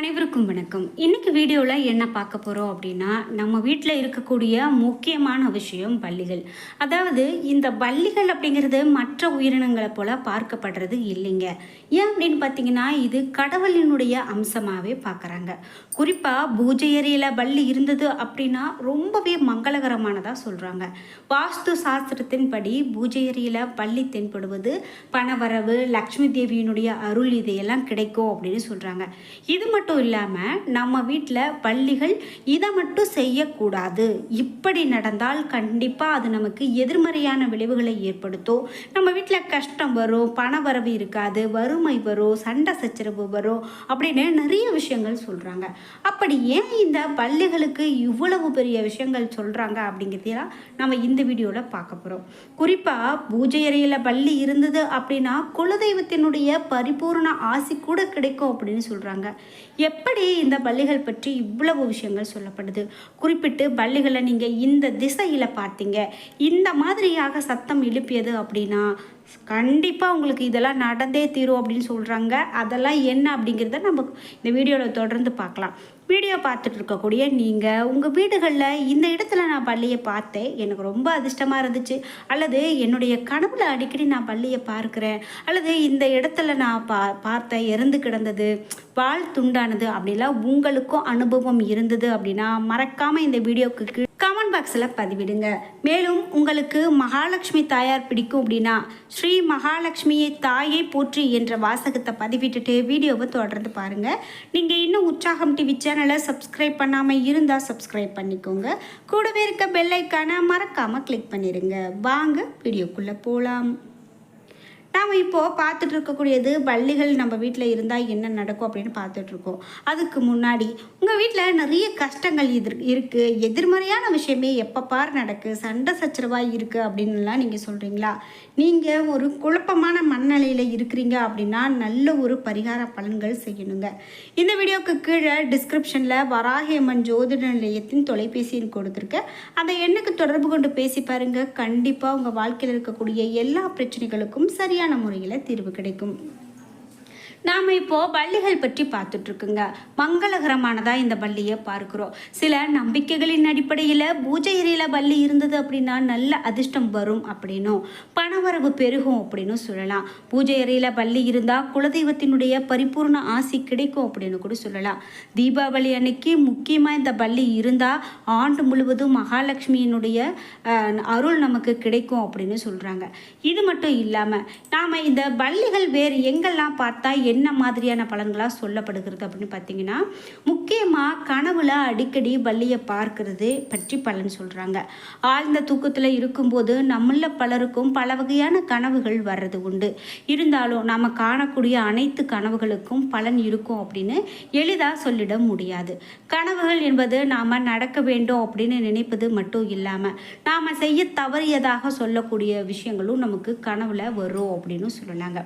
அனைவருக்கும் வணக்கம். இன்னைக்கு வீடியோவில் என்ன பார்க்க போகிறோம் அப்படின்னா நம்ம வீட்டில் இருக்கக்கூடிய முக்கியமான விஷயம் பள்ளிகள். அதாவது இந்த பள்ளிகள் அப்படிங்கிறது மற்ற உயிரினங்களை போல் பார்க்கப்படுறது இல்லைங்க. ஏன் அப்படின்னு பார்த்தீங்கன்னா இது கடவுளினுடைய அம்சமாகவே பார்க்குறாங்க. குறிப்பாக பூஜை அறையில் பள்ளி இருந்தது அப்படின்னா ரொம்பவே மங்களகரமானதாக சொல்கிறாங்க வாஸ்து சாஸ்திரத்தின்படி பூஜை அறையில் பள்ளி தென்படுவது பணவரவு லக்ஷ்மி தேவியினுடைய அருள் இதையெல்லாம் கிடைக்கும் அப்படின்னு சொல்கிறாங்க இது மட்டும் மட்டும் இல்லாமல் நம்ம வீட்டில் பள்ளிகள் இதை மட்டும் செய்யக்கூடாது. இப்படி நடந்தால் கண்டிப்பாக அது நமக்கு எதிர்மறையான விளைவுகளை ஏற்படுத்தும். நம்ம வீட்டில் கஷ்டம் வரும் பண வரவு இருக்காது வறுமை வரும் சண்டை சச்சரவு வரும் அப்படின்னு நிறைய விஷயங்கள் சொல்கிறாங்க அப்படி ஏன் இந்த பள்ளிகளுக்கு இவ்வளவு பெரிய விஷயங்கள் சொல்கிறாங்க அப்படிங்கிறதெல்லாம் நம்ம இந்த வீடியோவில் பார்க்க போகிறோம் குறிப்பாக பூஜை அறையில் பள்ளி இருந்தது அப்படின்னா குலதெய்வத்தினுடைய பரிபூர்ண ஆசி கூட கிடைக்கும் அப்படின்னு சொல்கிறாங்க எப்படி இந்த பள்ளிகள் பற்றி இவ்வளவு விஷயங்கள் சொல்லப்படுது? குறிப்பிட்டு பள்ளிகளை நீங்கள் இந்த திசையில் பார்த்தீங்க. இந்த மாதிரியாக சத்தம் எழுப்பியது அப்படின்னா கண்டிப்பாக உங்களுக்கு இதெல்லாம் நடந்தே தீரும் அப்படின்னு சொல்கிறாங்க அதெல்லாம் என்ன அப்படிங்கிறத நம்ம இந்த வீடியோவில் தொடர்ந்து பார்க்கலாம். வீடியோ பார்த்துட்டு இருக்கக்கூடிய நீங்கள் உங்கள் வீடுகளில் இந்த இடத்துல நான் பள்ளியை பார்த்தேன். எனக்கு ரொம்ப அதிர்ஷ்டமாக இருந்துச்சு. அல்லது என்னுடைய கனவுல அடிக்கடி நான் பள்ளியை பார்க்குறேன். அல்லது இந்த இடத்துல நான் பா பார்த்தேன் இறந்து கிடந்தது பால் துண்டானது அப்படிலாம் உங்களுக்கும் அனுபவம் இருந்தது அப்படின்னா மறக்காமல் இந்த வீடியோக்கு கீழ் கமெண்ட் பாக்ஸில் பதிவிடுங்க. மேலும் உங்களுக்கு மகாலட்சுமி தாயார் பிடிக்கும் அப்படின்னா ஸ்ரீ மகாலட்சுமியை தாயை போற்றி என்ற வாசகத்தை பதிவிட்டுட்டு வீடியோவை தொடர்ந்து பாருங்கள் நீங்கள் இன்னும் உற்சாகம் டிவி சேனலை சப்ஸ்கிரைப் பண்ணாமல் இருந்தால் சப்ஸ்கிரைப் பண்ணிக்கோங்க. கூடவே இருக்க பெல்லைக்கான மறக்காமல் கிளிக் பண்ணிடுங்க வாங்க வீடியோக்குள்ளே போகலாம் நாம் இப்போது பார்த்துட்டு இருக்கக்கூடியது பள்ளிகள் நம்ம வீட்டில் இருந்தால் என்ன நடக்கும் அப்படின்னு பார்த்துட்ருக்கோம் அதுக்கு முன்னாடி உங்கள் வீட்டில் நிறைய கஷ்டங்கள் இது இருக்குது எதிர்மறையான விஷயமே எப்போ பார் நடக்கு? சண்டை சச்சரவாக இருக்குது அப்படின்னுலாம் நீங்கள் சொல்கிறீங்களா நீங்கள் ஒரு குழப்பமான மனநிலையில் இருக்கிறீங்க அப்படின்னா நல்ல ஒரு பரிகார பலன்கள் செய்யணுங்க. இந்த வீடியோக்கு கீழே டிஸ்கிரிப்ஷனில் வராகியம்மன் ஜோதிட நிலையத்தின் தொலைபேசி எண் கொடுத்துருக்கேன் அந்த எண்ணுக்கு தொடர்பு கொண்டு பேசி பாருங்கள் கண்டிப்பாக உங்கள் வாழ்க்கையில் இருக்கக்கூடிய எல்லா பிரச்சனைகளுக்கும் சரியான முறையில் தீர்வு கிடைக்கும். நாம் இப்போது பள்ளிகள் பற்றி பார்த்துட்ருக்குங்க. மங்களகரமானதாக இந்த பள்ளியை பார்க்குறோம். சில நம்பிக்கைகளின் அடிப்படையில் பூஜை அறையில் பள்ளி இருந்தது அப்படின்னா நல்ல அதிர்ஷ்டம் வரும் அப்படின்னும். பணவரவு பெருகும் அப்படின்னு சொல்லலாம். பூஜை அறையில் பள்ளி இருந்தால் குலதெய்வத்தினுடைய பரிபூர்ண ஆசி கிடைக்கும் அப்படின்னு கூட சொல்லலாம். தீபாவளி அன்னைக்கு முக்கியமாக இந்த பள்ளி இருந்தால் ஆண்டு முழுவதும் மகாலட்சுமியினுடைய அருள் நமக்கு கிடைக்கும் அப்படின்னு சொல்கிறாங்க இது மட்டும் இல்லாமல் நாம் இந்த பள்ளிகள் வேறு எங்கெல்லாம் பார்த்தா என்ன மாதிரியான பலன்களாக சொல்லப்படுகிறது அப்படின்னு பார்த்தீங்கன்னா முக்கியமாக கனவுல அடிக்கடி பள்ளியை பார்க்கறது பற்றி பலன் சொல்கிறாங்க ஆழ்ந்த தூக்கத்தில் இருக்கும்போது நம்மள பலருக்கும் பல வகையான கனவுகள் வர்றது உண்டு. இருந்தாலும் நாம் காணக்கூடிய அனைத்து கனவுகளுக்கும் பலன் இருக்கும் அப்படின்னு எளிதாக சொல்லிட முடியாது. கனவுகள் என்பது நாம் நடக்க வேண்டும் அப்படின்னு நினைப்பது மட்டும் இல்லாமல் நாம் செய்ய தவறியதாக சொல்லக்கூடிய விஷயங்களும் நமக்கு கனவுல வரும் அப்படின்னு சொல்லலாங்க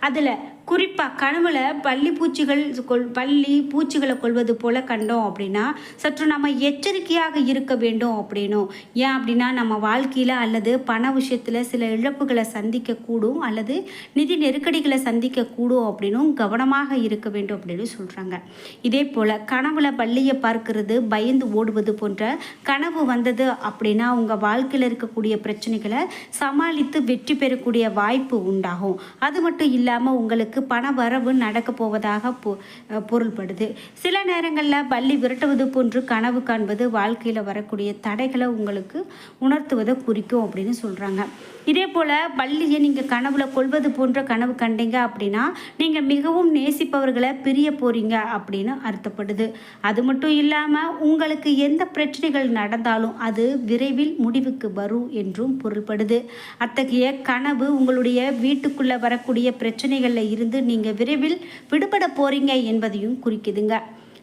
அதில் குறிப்பாக கனவுல பள்ளி பூச்சிகள் கொள் பள்ளி பூச்சிகளை கொள்வது போல கண்டோம் அப்படின்னா சற்று நம்ம எச்சரிக்கையாக இருக்க வேண்டும் அப்படின்னும். ஏன் அப்படின்னா நம்ம வாழ்க்கையில் அல்லது பண விஷயத்தில் சில இழப்புகளை சந்திக்கக்கூடும் அல்லது நிதி நெருக்கடிகளை சந்திக்கக்கூடும் அப்படின்னும் கவனமாக இருக்க வேண்டும் அப்படின்னு சொல்கிறாங்க இதே போல் கனவுல பள்ளியை பார்க்கிறது பயந்து ஓடுவது போன்ற கனவு வந்தது அப்படின்னா உங்கள் வாழ்க்கையில் இருக்கக்கூடிய பிரச்சனைகளை சமாளித்து வெற்றி பெறக்கூடிய வாய்ப்பு உண்டாகும். அது மட்டும் இல்லாமல் உங்களுக்கு பண வரவு நடக்க போவதாக பொருள்படுது. சில நேரங்களில் பள்ளி விரட்டுவது போன்று கனவு காண்பது வாழ்க்கையில் வரக்கூடிய தடைகளை உங்களுக்கு உணர்த்துவதை குறிக்கும் அப்படின்னு சொல்கிறாங்க இதே போல் பள்ளியை நீங்கள் கனவுல கொள்வது போன்ற கனவு கண்டீங்க அப்படின்னா நீங்கள் மிகவும் நேசிப்பவர்களை பிரிய போகிறீங்க அப்படின்னு அர்த்தப்படுது. அது மட்டும் இல்லாமல் உங்களுக்கு எந்த பிரச்சனைகள் நடந்தாலும் அது விரைவில் முடிவுக்கு வரும் என்றும் பொருள்படுது. அத்தகைய கனவு உங்களுடைய வீட்டுக்குள்ளே வரக்கூடிய பிரச்சனைகளில் இருந்து நீங்கள் விரைவில் விடுபட போகிறீங்க என்பதையும் குறிக்குதுங்க.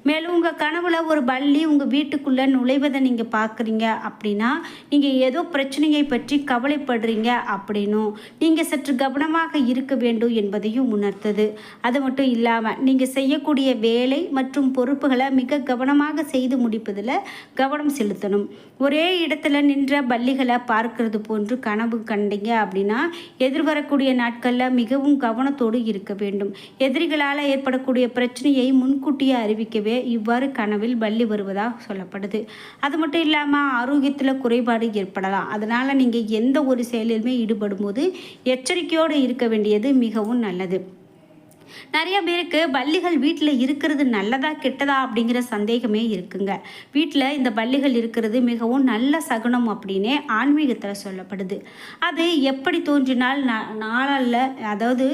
மேலும் உங்கள் கனவுல ஒரு பள்ளி உங்கள் வீட்டுக்குள்ளே நுழைவதை நீங்கள் பார்க்குறீங்க அப்படின்னா நீங்கள் ஏதோ பிரச்சனையை பற்றி கவலைப்படுறீங்க அப்படின்னும். நீங்கள் சற்று கவனமாக இருக்க வேண்டும் என்பதையும் உணர்த்தது. அது மட்டும் இல்லாமல் நீங்கள் செய்யக்கூடிய வேலை மற்றும் பொறுப்புகளை மிக கவனமாக செய்து முடிப்பதில் கவனம் செலுத்தணும். ஒரே இடத்துல நின்ற பள்ளிகளை பார்க்கறது போன்று கனவு கண்டீங்க அப்படின்னா எதிர்வரக்கூடிய நாட்களில் மிகவும் கவனத்தோடு இருக்க வேண்டும். எதிரிகளால் ஏற்படக்கூடிய பிரச்சனையை முன்கூட்டியே அறிவிக்க அறிவிக்கவே இவ்வாறு கனவில் பள்ளி வருவதாக சொல்லப்படுது. அது மட்டும் இல்லாமல் ஆரோக்கியத்தில் குறைபாடு ஏற்படலாம். அதனால் நீங்கள் எந்த ஒரு செயலிலுமே ஈடுபடும் போது எச்சரிக்கையோடு இருக்க வேண்டியது மிகவும் நல்லது. நிறைய பேருக்கு பள்ளிகள் வீட்டில் இருக்கிறது நல்லதா கெட்டதா அப்படிங்கிற சந்தேகமே இருக்குங்க. வீட்டில் இந்த பள்ளிகள் இருக்கிறது மிகவும் நல்ல சகுனம் அப்படின்னே ஆன்மீகத்தில் சொல்லப்படுது. அது எப்படி தோன்றினால் நாளில் அதாவது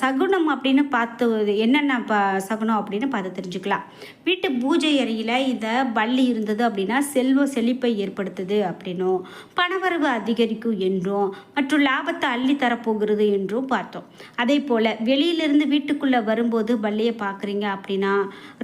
சகுனம் அப்படின்னு பார்த்து என்னென்ன ப சகுனம் அப்படின்னு பார்த்து தெரிஞ்சுக்கலாம். வீட்டு பூஜை அறையில் இந்த பள்ளி இருந்தது அப்படின்னா செல்வ செழிப்பை ஏற்படுத்துது அப்படின்னும் பணவரவு அதிகரிக்கும் என்றும் மற்றும் லாபத்தை அள்ளி தரப்போகிறது என்றும் பார்த்தோம். அதே போல் வெளியிலிருந்து வீட்டுக்குள்ளே வரும்போது பள்ளியை பார்க்குறீங்க அப்படின்னா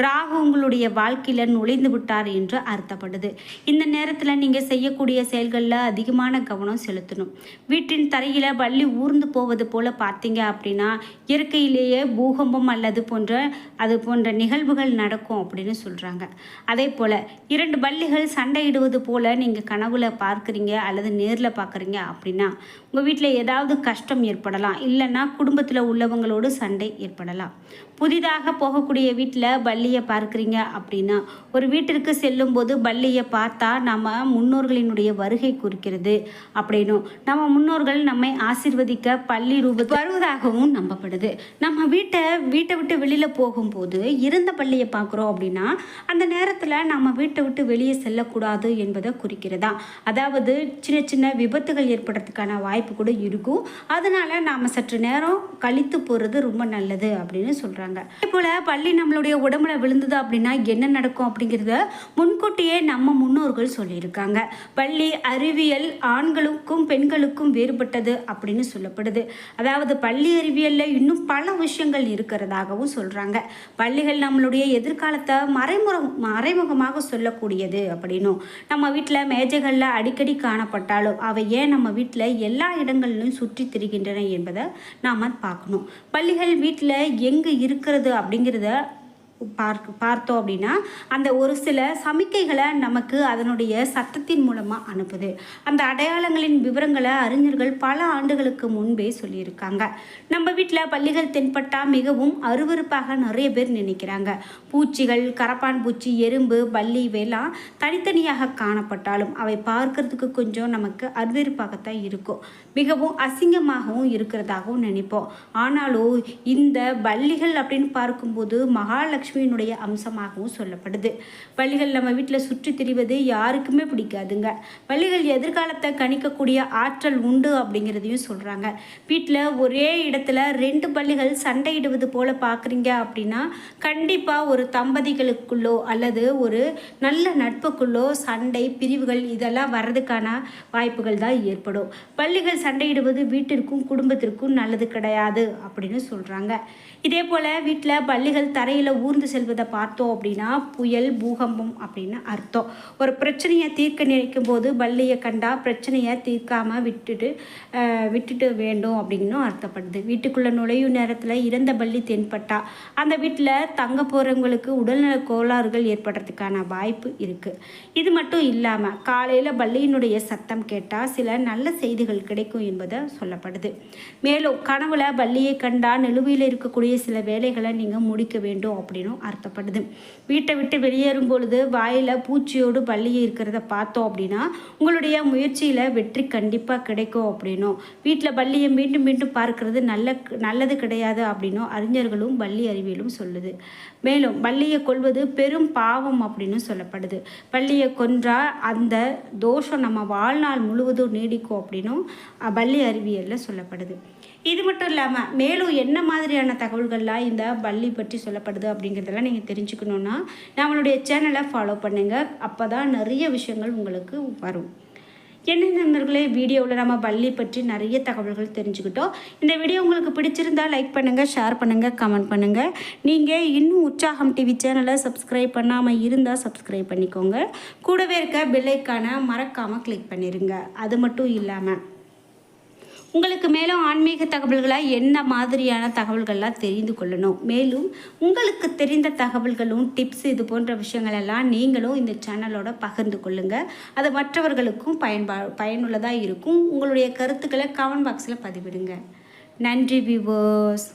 ராகு உங்களுடைய வாழ்க்கையில் நுழைந்து விட்டார் என்று அர்த்தப்படுது இந்த நேரத்தில் நீங்கள் செய்யக்கூடிய செயல்களில் அதிகமான கவனம் செலுத்தணும். வீட்டின் தரையில் பள்ளி ஊர்ந்து போவது போல் பார்த்தீங்க அப்படின்னா இயற்கையிலேயே பூகம்பம் அல்லது போன்ற அது போன்ற நிகழ்வுகள் நடக்கும் அப்படின்னு சொல்கிறாங்க அதே போல் இரண்டு பள்ளிகள் சண்டையிடுவது போல் நீங்கள் கனவுல பார்க்குறீங்க அல்லது நேரில் பார்க்குறீங்க அப்படின்னா உங்கள் வீட்டில் ஏதாவது கஷ்டம் ஏற்படலாம். இல்லைன்னா குடும்பத்தில் உள்ளவங்களோடு சண்டை ஏற்படலாம். புதிதாக போகக்கூடிய வீட்டில் பள்ளியை பார்க்குறீங்க அப்படின்னா ஒரு வீட்டிற்கு செல்லும்போது பள்ளியை பார்த்தா நம்ம முன்னோர்களினுடைய வருகை குறிக்கிறது அப்படின்னும். நம்ம முன்னோர்கள் நம்மை ஆசிர்வதிக்க பள்ளி ரூப வருவதாகவும் நம்பப்படுது. நம்ம வீட்டை வீட்டை விட்டு வெளியில் போகும்போது இருந்த பள்ளியை பார்க்குறோம் அப்படின்னா அந்த நேரத்தில் நம்ம வீட்டை விட்டு வெளியே செல்லக்கூடாது என்பதை குறிக்கிறதா. அதாவது சின்ன சின்ன விபத்துகள் ஏற்படுறதுக்கான வாய்ப்பு கூட இருக்கும். அதனால் நாம் சற்று நேரம் கழித்து போகிறது ரொம்ப நல்லது. நல்லது அப்படின்னு சொல்கிறாங்க அதே போல் பள்ளி நம்மளுடைய உடம்புல விழுந்தது அப்படின்னா என்ன நடக்கும் அப்படிங்கிறத முன்கூட்டியே நம்ம முன்னோர்கள் சொல்லியிருக்காங்க. பள்ளி அறிவியல் ஆண்களுக்கும் பெண்களுக்கும் வேறுபட்டது அப்படின்னு சொல்லப்படுது. அதாவது பள்ளி அறிவியலில் இன்னும் பல விஷயங்கள் இருக்கிறதாகவும் சொல்கிறாங்க பள்ளிகள் நம்மளுடைய எதிர்காலத்தை மறைமுக மறைமுகமாக சொல்லக்கூடியது அப்படின்னும். நம்ம வீட்டில் மேஜைகளில் அடிக்கடி காணப்பட்டாலும் அவை ஏன் நம்ம வீட்டில் எல்லா இடங்களிலும் சுற்றி திரிகின்றன என்பதை நாம் பார்க்கணும். பள்ளிகள் வீட்டில் எங்கே இருக்கிறது அப்படிங்கிறத பார்க்க பார்த்தோம் அப்படின்னா அந்த ஒரு சில சமிக்கைகளை நமக்கு அதனுடைய சத்தத்தின் மூலமாக அனுப்புது. அந்த அடையாளங்களின் விவரங்களை அறிஞர்கள் பல ஆண்டுகளுக்கு முன்பே சொல்லியிருக்காங்க. நம்ம வீட்டில் பள்ளிகள் தென்பட்டால் மிகவும் அருவறுப்பாக நிறைய பேர் நினைக்கிறாங்க. பூச்சிகள் கரப்பான் பூச்சி எறும்பு பள்ளி இவையெல்லாம் தனித்தனியாக காணப்பட்டாலும் அவை பார்க்கறதுக்கு கொஞ்சம் நமக்கு அருவறுப்பாகத்தான் இருக்கும். மிகவும் அசிங்கமாகவும் இருக்கிறதாகவும் நினைப்போம். ஆனாலும் இந்த பள்ளிகள் அப்படின்னு பார்க்கும்போது மகாலட்சுமி லக்ஷ்மியினுடைய அம்சமாகவும் சொல்லப்படுது. பள்ளிகள் நம்ம வீட்டில் சுற்றி திரிவது யாருக்குமே பிடிக்காதுங்க. பள்ளிகள் எதிர்காலத்தை கணிக்கக்கூடிய ஆற்றல் உண்டு அப்படிங்கிறதையும் சொல்கிறாங்க வீட்டில் ஒரே இடத்துல ரெண்டு பள்ளிகள் சண்டையிடுவது போல் பார்க்குறீங்க அப்படின்னா கண்டிப்பாக ஒரு தம்பதிகளுக்குள்ளோ அல்லது ஒரு நல்ல நட்புக்குள்ளோ சண்டை பிரிவுகள் இதெல்லாம் வர்றதுக்கான வாய்ப்புகள் தான் ஏற்படும். பள்ளிகள் சண்டையிடுவது வீட்டிற்கும் குடும்பத்திற்கும் நல்லது கிடையாது அப்படின்னு சொல்கிறாங்க இதே போல் வீட்டில் பள்ளிகள் தரையில் ஊர் ஊர்ந்து செல்வதை பார்த்தோம் அப்படின்னா புயல் பூகம்பம் அப்படின்னு அர்த்தம். ஒரு பிரச்சனையை தீர்க்க நினைக்கும் போது பள்ளியை கண்டா பிரச்சனையை தீர்க்காமல் விட்டுட்டு விட்டுட்டு வேண்டும் அப்படின்னும் அர்த்தப்படுது. வீட்டுக்குள்ளே நுழையும் நேரத்தில் இறந்த பள்ளி தென்பட்டா. அந்த வீட்டில் தங்க போகிறவங்களுக்கு உடல்நல கோளாறுகள் ஏற்படுறதுக்கான வாய்ப்பு இருக்குது இது மட்டும் இல்லாமல் காலையில் பள்ளியினுடைய சத்தம் கேட்டால் சில நல்ல செய்திகள் கிடைக்கும் என்பதை சொல்லப்படுது. மேலும் கனவுல பள்ளியை கண்டா நிலுவையில் இருக்கக்கூடிய சில வேலைகளை நீங்கள் முடிக்க வேண்டும் அப்படின்னு அப்படின்னும் அர்த்தப்படுது. வீட்டை விட்டு வெளியேறும் பொழுது வாயில் பூச்சியோடு பள்ளி இருக்கிறத பார்த்தோம் அப்படின்னா உங்களுடைய முயற்சியில் வெற்றி கண்டிப்பாக கிடைக்கும் அப்படின்னும் வீட்டில் பள்ளியை மீண்டும் மீண்டும் பார்க்கறது நல்ல நல்லது கிடையாது அப்படின்னும் அறிஞர்களும் பள்ளி அறிவியலும் சொல்லுது. மேலும் பள்ளியை கொள்வது பெரும் பாவம் அப்படின்னு சொல்லப்படுது. பள்ளியை கொன்றால் அந்த தோஷம் நம்ம வாழ்நாள் முழுவதும் நீடிக்கும் அப்படின்னும் பள்ளி அறிவியலில் சொல்லப்படுது. இது மட்டும் இல்லாமல் மேலும் என்ன மாதிரியான தகவல்கள்லாம் இந்த பள்ளி பற்றி சொல்லப்படுது அப்படின்னு அப்படிங்கிறதெல்லாம் நீங்கள் தெரிஞ்சுக்கணுன்னா நம்மளுடைய சேனலை ஃபாலோ பண்ணுங்கள் அப்போ தான் நிறைய விஷயங்கள் உங்களுக்கு வரும். என்ன நண்பர்களே வீடியோவில் நம்ம பள்ளி பற்றி நிறைய தகவல்கள் தெரிஞ்சுக்கிட்டோம். இந்த வீடியோ உங்களுக்கு பிடிச்சிருந்தா லைக் பண்ணுங்கள் ஷேர் பண்ணுங்கள் கமெண்ட் பண்ணுங்கள் நீங்கள் இன்னும் உற்சாகம் டிவி சேனலை சப்ஸ்கிரைப் பண்ணாமல் இருந்தால் சப்ஸ்கிரைப் பண்ணிக்கோங்க. கூடவே இருக்க பெல்லைக்கான மறக்காமல் கிளிக் பண்ணிடுங்க அது மட்டும் இல்லாமல் உங்களுக்கு மேலும் ஆன்மீக தகவல்களாக என்ன மாதிரியான தகவல்கள்லாம் தெரிந்து கொள்ளணும்? மேலும் உங்களுக்கு தெரிந்த தகவல்களும் டிப்ஸ் இது போன்ற விஷயங்கள் எல்லாம் நீங்களும் இந்த சேனலோட பகிர்ந்து கொள்ளுங்கள் அது மற்றவர்களுக்கும் பயன்பா பயனுள்ளதாக இருக்கும். உங்களுடைய கருத்துக்களை கமெண்ட் பாக்ஸில் பதிவிடுங்க. நன்றி விவோஸ்